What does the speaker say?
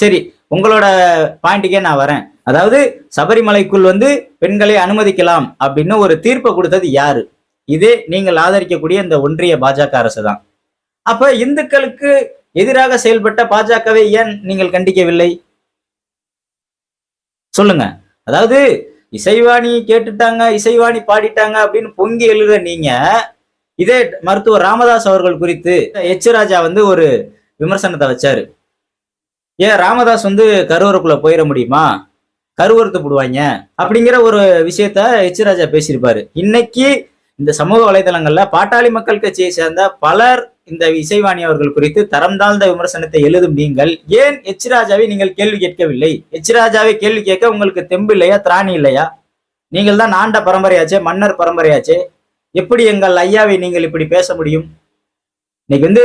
சரி உங்களோட பாயிண்ட்டுக்கே நான் வரேன். அதாவது சபரிமலைக்குள் வந்து பெண்களை அனுமதிக்கலாம் அப்படின்னு ஒரு தீர்ப்பை கொடுத்தது யாரு? இதே நீங்கள் ஆதரிக்கக்கூடிய இந்த ஒன்றிய பாஜக அரசு தான். அப்ப இந்துக்களுக்கு எதிராக செயல்பட்ட பாஜகவை ஏன் நீங்கள் கண்டிக்கவில்லை? சொல்லுங்க. அதாவது இசைவாணி கேட்டுட்டாங்க இசைவாணி பாடிட்டாங்க அப்படின்னு பொங்கி எழுத நீங்க இதே மருத்துவர் ராமதாஸ் அவர்கள் குறித்து எச். ராஜா வந்து ஒரு விமர்சனத்தை வச்சாரு. ஏன் ராமதாஸ் வந்து கருவறுக்குள்ள போயிட முடியுமா? கருவறுத்து போடுவாங்க. அப்படிங்கிற ஒரு விஷயத்த எச் ராஜா பேசியிருப்பாரு. இன்னைக்கு இந்த சமூக வலைதளங்கள்ல பாட்டாளி மக்கள் கட்சியை சேர்ந்த பலர் இந்த இசைவாணி அவர்கள் குறித்து தரம் தாழ்ந்த விமர்சனத்தை எழுதும் நீங்கள் ஏன் எச் ராஜாவை நீங்கள் கேள்வி கேட்கவில்லை? எச் ராஜாவை கேள்வி கேட்க உங்களுக்கு தெம்பு இல்லையா? திராணி இல்லையா? நீங்கள் தான் ஆண்ட பரம்பரையாச்சே மன்னர் பரம்பரையாச்சே. எப்படி எங்கள் ஐயாவை நீங்கள் இப்படி பேச முடியும்? இன்னைக்கு வந்து